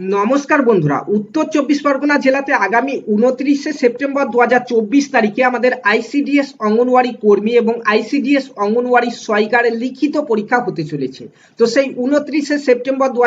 নমস্কার বন্ধুরা, উত্তর চব্বিশ পরগনা জেলাতে আগামী উনত্রিশে সেপ্টেম্বর দু হাজার চব্বিশ তারিখে আমাদের আইসিডিএস অঙ্গনওয়াড়ি কর্মী এবং আইসিডিএস অঙ্গনওয়াড়ি সহায়িকারের লিখিত পরীক্ষা হতে চলেছে। তো সেই উনত্রিশে সেপ্টেম্বর দু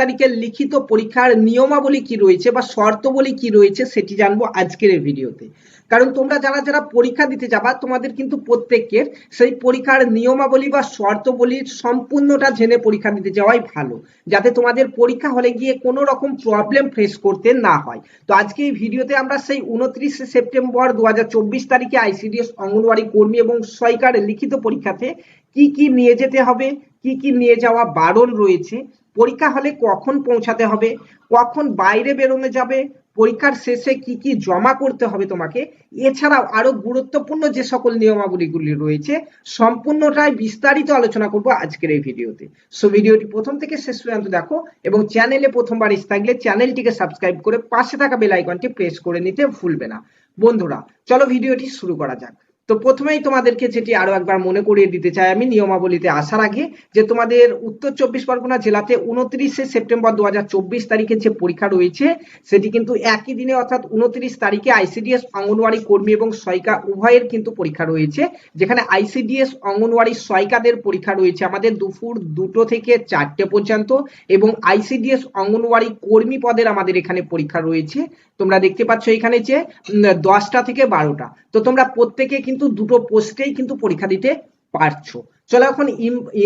তারিখের লিখিত পরীক্ষার নিয়মাবলী কি রয়েছে বা শর্তবলী কি রয়েছে সেটি জানব আজকের এই ভিডিওতে। কারণ তোমরা যারা যারা পরীক্ষা দিতে যাবা, তোমাদের কিন্তু প্রত্যেকের সেই পরীক্ষার নিয়মাবলী বা শর্তবলীর সম্পূর্ণটা জেনে পরীক্ষা দিতে যাওয়াই ভালো। যাতে তোমাদের পরীক্ষা হলে গিয়ে কোনো রকম প্রবলেম ফেস করতে না হয়। তো আজকে এই ভিডিওতে আমরা সেই উনত্রিশে সেপ্টেম্বর দু হাজার চব্বিশ তারিখে আইসিডিএস অঙ্গনওয়াড়ি কর্মী এবং সরকারের লিখিত পরীক্ষাতে কি কি নিয়ে যেতে হবে, কি কি নিয়ে যাওয়া বারণ রয়েছে, পরীক্ষা হলে কখন পৌঁছাতে হবে, কখন বাইরে বেরোনো যাবে পরীক্ষার শেষে কি কি জমা করতে হবে তোমাকে? এছাড়াও আরও গুরুত্বপূর্ণ যে সকল নিয়মাবলীগুলি রয়েছে, সম্পূর্ণটাই বিস্তারিত আলোচনা করব আজকের এই ভিডিওতে। সো ভিডিওটি প্রথম থেকে শেষ পর্যন্ত দেখো এবং চ্যানেলে প্রথমবার এসে থাকলে চ্যানেলটিকে সাবস্ক্রাইব করে পাশে থাকা বেল আইকনটি প্রেস করে নিতে ভুলবে না। বন্ধুরা, চলো ভিডিওটি শুরু করা যাক। তো প্রথমেই তোমাদেরকে যেটি আরও একবার মনে করিয়ে দিতে চাই আমি নিয়মাবলীতে আসার আগে যে তোমাদের উত্তর চব্বিশ পরগনা জেলাতে উনত্রিশে সেপ্টেম্বর দু তারিখে যে পরীক্ষা রয়েছে, সেটি কিন্তু একই দিনে অর্থাৎ উনত্রিশ তারিখে আইসিডিএস, অঙ্গনওয়াড়ি কর্মী এবং সহায়িকা উভয়ের কিন্তু পরীক্ষা রয়েছে। যেখানে আইসিডিএস, অঙ্গনওয়াড়ি সহায়িকাদের পরীক্ষা রয়েছে আমাদের দুপুর দুটো থেকে চারটে পর্যন্ত এবং আইসিডিএস, অঙ্গনওয়াড়ি কর্মী পদের আমাদের এখানে পরীক্ষা রয়েছে। তোমরা দেখতে পাচ্ছ এখানে যে দশটা থেকে বারোটা। তো তোমরা প্রত্যেকে কিন্তু দুটো পোস্টেই কিন্তু পরীক্ষা দিতে পারছ। চলো এখন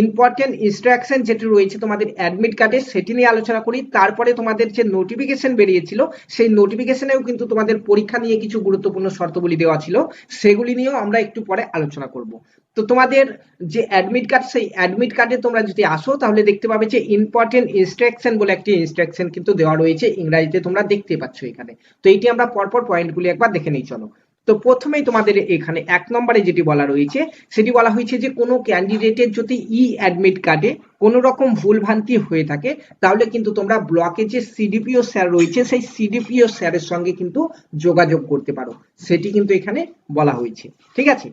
ইম্পর্টেন্ট ইনস্ট্রাকশন যেটি রয়েছে তোমাদের অ্যাডমিট কার্ডে সেটি নিয়ে আলোচনা করি। তারপরে তোমাদের যে নোটিফিকেশন বেরিয়েছিল, সেই নোটিফিকেশনেও কিন্তু তোমাদের পরীক্ষা নিয়ে কিছু গুরুত্বপূর্ণ শর্তগুলি দেওয়া ছিল। সেগুলি নিয়েও আমরা একটু পরে আলোচনা করব। তো তোমাদের যে অ্যাডমিট কার্ড সেই অ্যাডমিট কার্ডে তোমরা যদি আসো, তাহলে দেখতে পাবে যে ইম্পর্টেন্ট ইনস্ট্রাকশন বলে একটি ইনস্ট্রাকশন কিন্তু দেওয়া রয়েছে। ইংরাজিতে তোমরা দেখতে পাচ্ছ এখানে। তো এইটি আমরা পরপর পয়েন্টগুলি একবার দেখে নিই, চলো। তো প্রথমেই তোমাদের এখানে এক নম্বরে যেটি বলা রয়েছে, সেটি বলা হয়েছে যে কোনো ক্যান্ডিডেটের যদি ই অ্যাডমিট কার্ডে কোনো রকম ভুলভ্রান্তি হয়ে থাকে, তাহলে কিন্তু তোমরা ব্লকে যে সিডিপিও স্যার রয়েছে, সেই সিডিপিও স্যারের সঙ্গে কিন্তু যোগাযোগ করতে পারো। সেটি কিন্তু এখানে বলা হয়েছে। ঠিক আছে?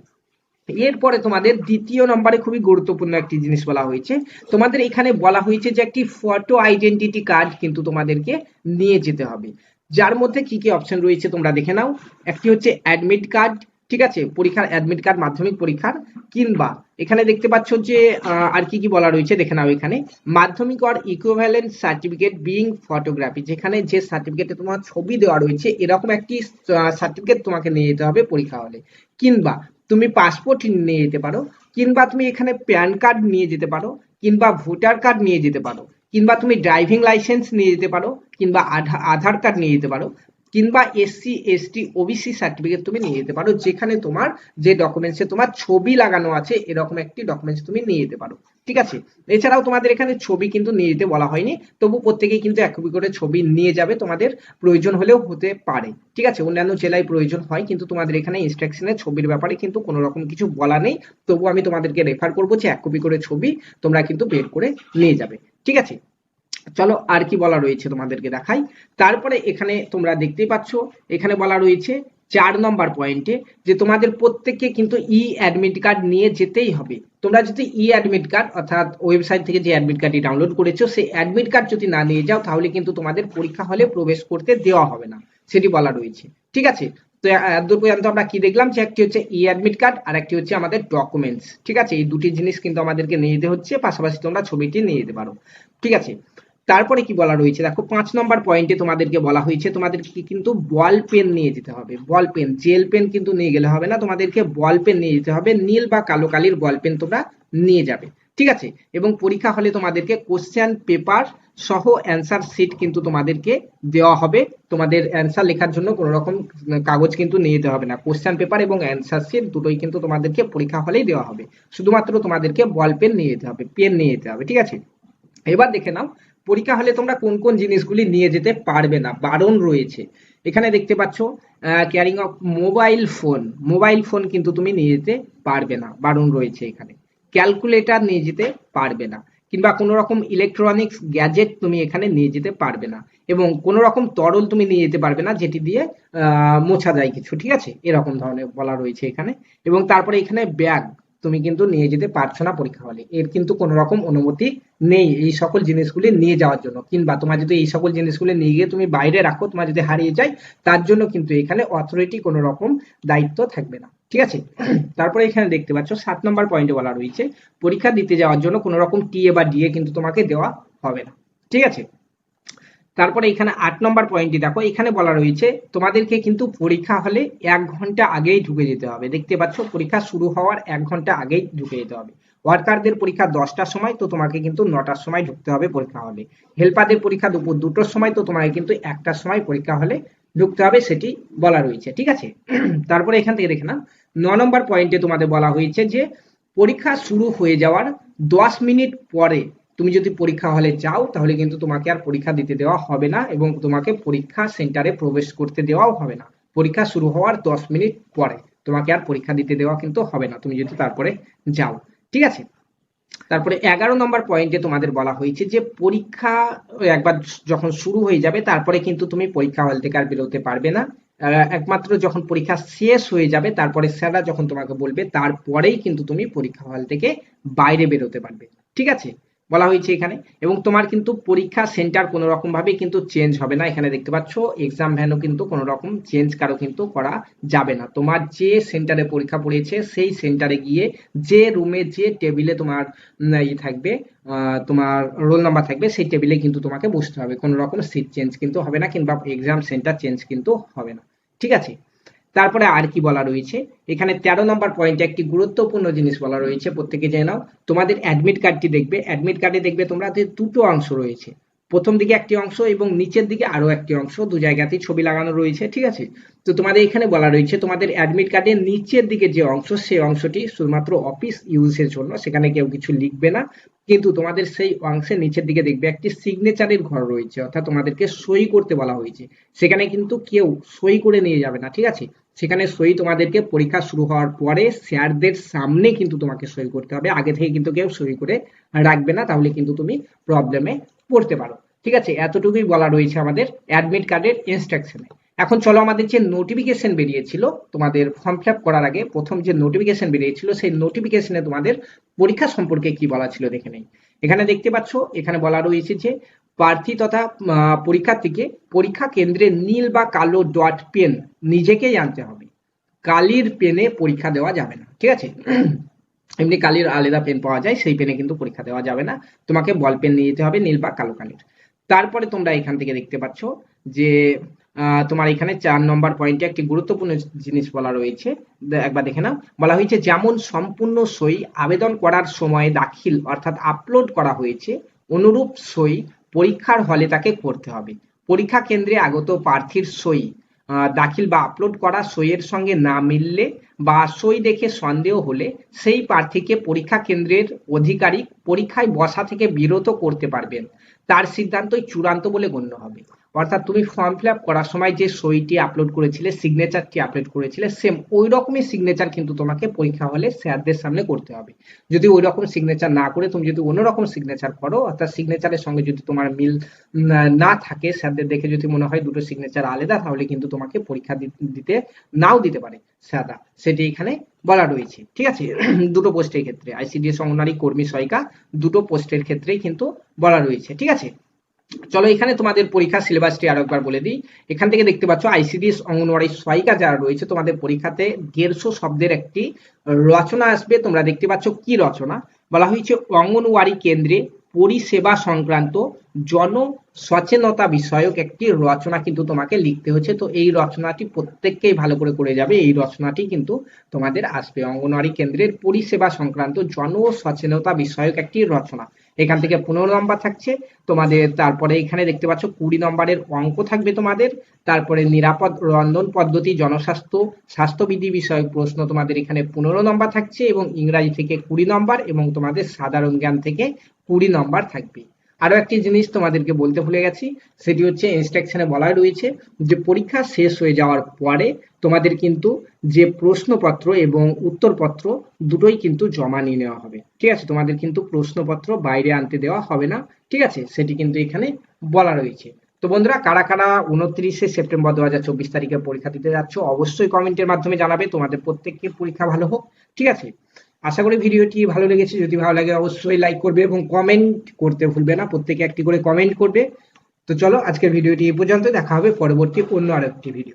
এরপরে তোমাদের দ্বিতীয় নম্বরে খুবই গুরুত্বপূর্ণ একটি জিনিস বলা হয়েছে। তোমাদের এখানে বলা হয়েছে যে একটি ফটো আইডেন্টিটি কার্ড কিন্তু তোমাদেরকে নিয়ে যেতে হবে। যার মধ্যে কি কি অপশন রয়েছে তোমরা দেখে নাও। একটি হচ্ছে অ্যাডমিট কার্ড ঠিক আছে? পরীক্ষার অ্যাডমিট কার্ড মাধ্যমিক পরীক্ষার কিংবা এখানে দেখতে পাচ্ছ যে আর কি কি বলা রয়েছে দেখে নাও এখানে। Madhyamik or equivalent certificate being photography যেখানে যে সার্টিফিকেটে তোমার ছবি দেওয়া রয়েছে, এরকম একটি সার্টিফিকেট তোমাকে নিয়ে যেতে হবে পরীক্ষা হলে। কিংবা তুমি পাসপোর্ট নিয়ে যেতে পারো, কিংবা তুমি এখানে প্যান কার্ড নিয়ে যেতে পারো, কিংবা ভোটার কার্ড নিয়ে যেতে পারো। কিংবা তুমি ড্রাইভিং লাইসেন্স নিয়ে যেতে পারো, কিংবা আধার কার্ড নিয়ে যেতে পারো, কিংবা এসসি এসটি ওবিসি সার্টিফিকেট তুমি নিয়ে যেতে পারো, যেখানে তোমার যে ডকুমেন্টসে তোমার ছবি লাগানো আছে, এরকম একটি ডকুমেন্টস তুমি নিয়ে যেতে পারো। ঠিক আছে? এছাড়াও তোমাদের এখানে ছবি কিন্তু নিয়ে যেতে বলা হয়নি, তবু প্রত্যেকেই কিন্তু এক কপি করে ছবি নিয়ে যাবে, তোমাদের প্রয়োজন হলেও হতে পারে। ঠিক আছে? অন্যান্য জেলায় প্রয়োজন হয়, কিন্তু তোমাদের এখানে ইনস্ট্রাকশনে ছবির ব্যাপারে কিন্তু কোনো রকম কিছু বলা নেই, তবু আমি তোমাদেরকে রেফার করব যে এক কপি করে ছবি তোমরা কিন্তু বের করে নিয়ে যাবে। ঠিক আছে? চলো আর কি বলা রয়েছে তোমাদেরকে দেখাই। তারপরে এখানে তোমরা দেখতেই পাচ্ছ, এখানে বলা রয়েছে চার নম্বর পয়েন্টে যে তোমাদের প্রত্যেককে কিন্তু ই অ্যাডমিট কার্ড নিয়ে যেতেই হবে। তোমরা যদি ই অ্যাডমিট কার্ড অর্থাৎ ওয়েবসাইট থেকে যে অ্যাডমিট কার্ডটি ডাউনলোড করেছ, সেই অ্যাডমিট কার্ড যদি না নিয়ে যাও, তাহলে কিন্তু তোমাদের পরীক্ষা হলে প্রবেশ করতে দেওয়া হবে না। সেটি বলা রয়েছে। ঠিক আছে? তো এতদূর পর্যন্ত আমরা কি দেখলাম? যে একটি হচ্ছে ই অ্যাডমিট কার্ড আর একটি হচ্ছে আমাদের ডকুমেন্টস ঠিক আছে? এই দুটি জিনিস কিন্তু আমাদেরকে নিয়ে যেতে হচ্ছে, পাশাপাশি তোমরা ছবিটি নিয়ে যেতে পারো, ঠিক আছে? তারপরে কি বলা রয়েছে? দেখো, পাঁচ নম্বর পয়েন্টে তোমাদেরকে বলা হয়েছে, তোমাদেরকে কিন্তু বল পেন নিয়ে যেতে হবে বল পেন জেল পেন কিন্তু নিয়ে গেলে হবে না, তোমাদেরকে বল পেন নিয়ে যেতে হবে, নীল বা কালো কালির বল পেন তোমরা নিয়ে যাবে। ঠিক আছে? এবং পরীক্ষা হলে তোমাদেরকে কোশ্চেন পেপার সহ অ্যান্সার শিট কিন্তু তোমাদেরকে দেওয়া হবে। তোমাদের অ্যান্সার লেখার জন্য কোনো রকম কাগজ কিন্তু নিয়ে যেতে হবে না। কোশ্চেন পেপার এবং অ্যান্সার শিট দুটোই কিন্তু তোমাদেরকে পরীক্ষা হলেই দেওয়া হবে। শুধুমাত্র তোমাদেরকে বল পেন নিয়ে যেতে হবে পেন নিয়ে যেতে হবে, ঠিক আছে? এবার দেখে নাও, পরীক্ষা হলে তোমরা কোন কোন জিনিসগুলি নিয়ে যেতে পারবে না। বারণ রয়েছে। এখানে দেখতে পাচ্ছ carrying of mobile phone mobile phone কিন্তু তুমি নিয়ে যেতে পারবে না। বারণ রয়েছে এখানে। ক্যালকুলেটর নিয়ে যেতে পারবে না। কিংবা কোনো রকম ইলেকট্রনিক্স গ্যাজেট তুমি এখানে নিয়ে যেতে পারবে না। এবং কোনো রকম তরল তুমি নিয়ে যেতে পারবে না, যেটি দিয়ে মোছা যায় কিছু, ঠিক আছে? এরকম ধরনের বলা রয়েছে এখানে। এবং তারপরে এখানে ব্যাগ তুমি কিন্তু নিয়ে যেতে পারছ না পরীক্ষা হলে এর কিন্তু কোনো রকম অনুমতি নেই এই সকল জিনিসগুলি নিয়ে যাওয়ার জন্য। কিংবা তোমার যদি এই সকল জিনিসগুলি নিয়ে গিয়ে তুমি বাইরে রাখো, তোমার যদি হারিয়ে যায়, তার জন্য কিন্তু এখানে অথরিটি কোনো রকম দায়িত্ব থাকবে না। ঠিক আছে? তারপরে এখানে দেখতে পাচ্ছ, সাত নম্বর পয়েন্টে বলা রয়েছে, পরীক্ষা দিতে যাওয়ার জন্য কোনো রকম টিএ বা ডিএ কিন্তু তোমাকে দেওয়া হবে না। ঠিক আছে? তারপরে এখানে আট নম্বর পয়েন্টটি দেখো, এখানে বলা রয়েছে, তোমাদেরকে কিন্তু পরীক্ষা হলে এক ঘণ্টা আগেই ঢুকে যেতে হবে। দেখতে পাচ্ছ, পরীক্ষা শুরু হওয়ার এক ঘণ্টা আগেই ঢুকে যেতে হবে। ওয়ার্কারদের পরীক্ষা দশটার সময়, তো তোমাকে কিন্তু নটার সময় ঢুকতে হবে পরীক্ষা হলে। হেল্পারদের পরীক্ষা দুপুর দুটোর সময়, তো তোমাকে কিন্তু একটার সময় পরীক্ষা হলে ঢুকতে হবে, সেটি বলা রয়েছে, ঠিক আছে? তারপরে এখান থেকে দেখে নাও, ন নম্বর পয়েন্টে তোমাদের বলা হয়েছে যে, পরীক্ষা শুরু হয়ে যাওয়ার দশ মিনিট পরে তুমি যদি পরীক্ষা হলে যাও, তাহলে কিন্তু তোমাকে আর পরীক্ষা দিতে দেওয়া হবে না এবং তোমাকে পরীক্ষা সেন্টারে প্রবেশ করতে দেওয়াও হবে না। পরীক্ষা শুরু হওয়ার দশ মিনিট পরে তোমাকে আর পরীক্ষা দিতে দেওয়া কিন্তু হবে না, তুমি যদি তারপরে যাও, ঠিক আছে? তারপরে এগারো নম্বর পয়েন্টে তোমাদের বলা হয়েছে যে পরীক্ষা একবার যখন শুরু হয়ে যাবে, তারপরে কিন্তু তুমি পরীক্ষা হল থেকে আর বেরোতে পারবে না। একমাত্র যখন পরীক্ষা শেষ হয়ে যাবে, তারপরে স্যাররা যখন তোমাকে বলবে, তারপরেই কিন্তু তুমি পরীক্ষা হল থেকে বাইরে বেরোতে পারবে। ঠিক আছে? বলা হয়েছে এখানে। এবং তোমার কিন্তু পরীক্ষা সেন্টার কোনো রকম ভাবে কিন্তু চেঞ্জ হবে না। এখানে দেখতে পাচ্ছ এক্সাম ভ্যানও কিন্তু কোনো রকম চেঞ্জ কারও কিন্তু করা যাবে না। তোমার যে সেন্টারে পরীক্ষা পড়েছে সেই সেন্টারে গিয়ে যে রুমে যে টেবিলে তোমার উম, ই থাকবে তোমার রোল নাম্বার থাকবে সেই টেবিলে কিন্তু তোমাকে বসতে হবে। কোনো রকম সিট চেঞ্জ কিন্তু হবে না কিংবা এক্সাম সেন্টার চেঞ্জ কিন্তু হবে না। ঠিক আছে? তারপরে আর কি বলা রয়েছে? এখানে তেরো নম্বর পয়েন্টে একটি গুরুত্বপূর্ণ জিনিস বলা রয়েছে, প্রত্যেকে জেনে নাও। তোমাদের অ্যাডমিট কার্ডটি দেখবে। অ্যাডমিট কার্ডে দেখবে তোমরা দুটো অংশ রয়েছে। প্রথম দিকে একটি অংশ এবং নিচের দিকে আরও একটি অংশ, দু জায়গাতেই ছবি লাগানো রয়েছে, ঠিক আছে? তো তোমাদের এখানে বলা রয়েছে, তোমাদের অ্যাডমিট কার্ডের নিচের দিকে যে অংশ, সেই অংশটি শুধুমাত্র অফিস ইউজের জন্য, সেখানে কেউ কিছু লিখবে না। কিন্তু তোমাদের সেই অংশের নিচের দিকে দেখবে একটি সিগনেচারের ঘর রয়েছে, অর্থাৎ তোমাদেরকে সই করতে বলা হয়েছে। সেখানে কিন্তু কেউ সই করে নিয়ে যাবে না, ঠিক আছে? সেখানে সই তোমাদেরকে পরীক্ষা শুরু হওয়ার পরে স্যারদের সামনে কিন্তু তোমাকে সই করতে হবে। আগে থেকে কিন্তু কেউ সই করে রাখবে না, তাহলে কিন্তু তুমি প্রবলেমে পড়তে পারো। ঠিক আছে? এতটুকুই বলা রয়েছে আমাদের অ্যাডমিট কার্ডের ইনস্ট্রাকশনে এখন চলো আমাদের যে নোটিফিকেশন বেরিয়েছিল, তোমাদের ফর্ম ফিল করার আগে প্রথম যে নোটিফিকেশন বেরিয়েছিল, সেই নোটিফিকেশনে তোমাদের পরীক্ষা সম্পর্কে কি বলা ছিল দেখে নেই। এখানে দেখতে পাচ্ছ, এখানে বলা রয়েছে যে প্রার্থী তথা পরীক্ষার্থীকে পরীক্ষা কেন্দ্রে নীল বা কালো ডট পেন নিজেকেই আনতে হবে। কালির পেনে পরীক্ষা দেওয়া যাবে না, ঠিক আছে? এমনি কালির আলাদা পেন পাওয়া যায়, সেই পেনে কিন্তু পরীক্ষা দেওয়া যাবে না। তোমাকে বল পেন নিয়ে যেতে হবে, নীল বা কালো কালির। তারপরে তোমরা এখান থেকে দেখতে পাচ্ছ যে তোমার এখানে চার নম্বর পয়েন্টে একটি গুরুত্বপূর্ণ জিনিস বলা রয়েছে। একবার দেখে নাও। বলা হয়েছে, যেমন সম্পূর্ণ সই আবেদন করার সময় দাখিল অর্থাৎ আপলোড করা হয়েছে, অনুরূপ সই পরীক্ষার হলে তাকে করতে হবে। পরীক্ষা কেন্দ্রে আগত প্রার্থীর সই দাখিল বা আপলোড করা সইয়ের সঙ্গে না মিললে বা সই দেখে সন্দেহ হলে সেই প্রার্থীকে পরীক্ষা কেন্দ্রের অধিকারী পরীক্ষায় বসা থেকে বিরত করতে পারবেন। তার সিদ্ধান্তই চূড়ান্ত বলে গণ্য হবে। অর্থাৎ তুমি ফর্ম ফিল আপ করার সময় যে সইটি আপলোড করেছিলে সিগনেচারটি আপলোড করেছিলে সেম ওই রকমই সিগনেচার কিন্তু তোমাকে পরীক্ষা হলে স্যারদের সামনে করতে হবে। যদি ওই রকম সিগনেচার না করে তুমি যদি অন্যরকম সিগনেচার করো, অর্থাৎ সিগনেচারের সঙ্গে যদি তোমার মিল না- থাকে, স্যারদের দেখে যদি মনে হয় দুটো সিগনেচার আলাদা, তাহলে কিন্তু তোমাকে পরীক্ষা দিতে, নাও দিতে পারে স্যাররা। সেটি এখানে বলা রয়েছে। ঠিক আছে? দুটো পোস্টের ক্ষেত্রে আইসিডিএস অঙ্গনারী কর্মী সহায়িকা, দুটো পোস্টের ক্ষেত্রেই কিন্তু বলা রয়েছে। ঠিক আছে? চলো, এখানে তোমাদের পরীক্ষা সিলেবাসটি আরও একবার বলে দিই। এখান থেকে দেখতে পাচ্ছ, আইসিডিএস অঙ্গনওয়াড়ি সহায়িকা যারা রয়েছে, তোমাদের পরীক্ষাতে দেড়শো শব্দের একটি রচনা আসবে। তোমরা দেখতে পাচ্ছ কি রচনা? বলা হয়েছে, অঙ্গনওয়াড়ি কেন্দ্রে পরিষেবা সংক্রান্ত জন সচেতনতা বিষয়ক একটি রচনা কিন্তু তোমাকে লিখতে হচ্ছে। তো এই রচনাটি প্রত্যেককেই ভালো করে করে যাবে। এই রচনাটি কিন্তু তোমাদের আসবে। অঙ্গনওয়াড়ি কেন্দ্রের পরিষেবা সংক্রান্ত জন সচেতনতা বিষয়ক একটি রচনা। এখান থেকে পনেরো নম্বর থাকছে। তোমাদের তারপরে এখানে দেখতে পাচ্ছ কুড়ি নম্বরের অঙ্ক থাকবে তোমাদের। তারপরে নিরাপদ রন্ধন পদ্ধতি, জনস্বাস্থ্য, স্বাস্থ্যবিধি বিষয়ক প্রশ্ন তোমাদের এখানে পনেরো নম্বর থাকছে এবং ইংরাজি থেকে কুড়ি নম্বর এবং তোমাদের সাধারণ জ্ঞান থেকে কুড়ি নম্বর থাকবে। আরও একটি জিনিস তোমাদেরকে বলতে ভুলে গেছি, সেটি হচ্ছে ইনস্ট্রাকশনে বলা রয়েছে যে পরীক্ষা শেষ হয়ে যাওয়ার পরে তোমাদের কিন্তু যে প্রশ্নপত্র এবং উত্তরপত্র দুটোই কিন্তু জমা নিয়ে নেওয়া হবে। ঠিক আছে? তোমাদের কিন্তু প্রশ্নপত্র বাইরে আনতে দেওয়া হবে না। ঠিক আছে? সেটি কিন্তু এখানে বলা রয়েছে। তো বন্ধুরা, কারা কারা উনত্রিশে সেপ্টেম্বর দু হাজার চব্বিশ তারিখে পরীক্ষা দিতে যাচ্ছ, অবশ্যই কমেন্টের মাধ্যমে জানাবে। তোমাদের প্রত্যেককে পরীক্ষা ভালো হোক। ঠিক আছে? আশা করি ভিডিওটি ভালো লেগেছে। যদি ভালো লাগে অবশ্যই লাইক করবে এবং কমেন্ট করতে ভুলবে না। প্রত্যেকে একটি করে কমেন্ট করবে। তো চলো আজকের ভিডিওটি এই পর্যন্ত। দেখা হবে পরবর্তী অন্য আরেকটি ভিডিও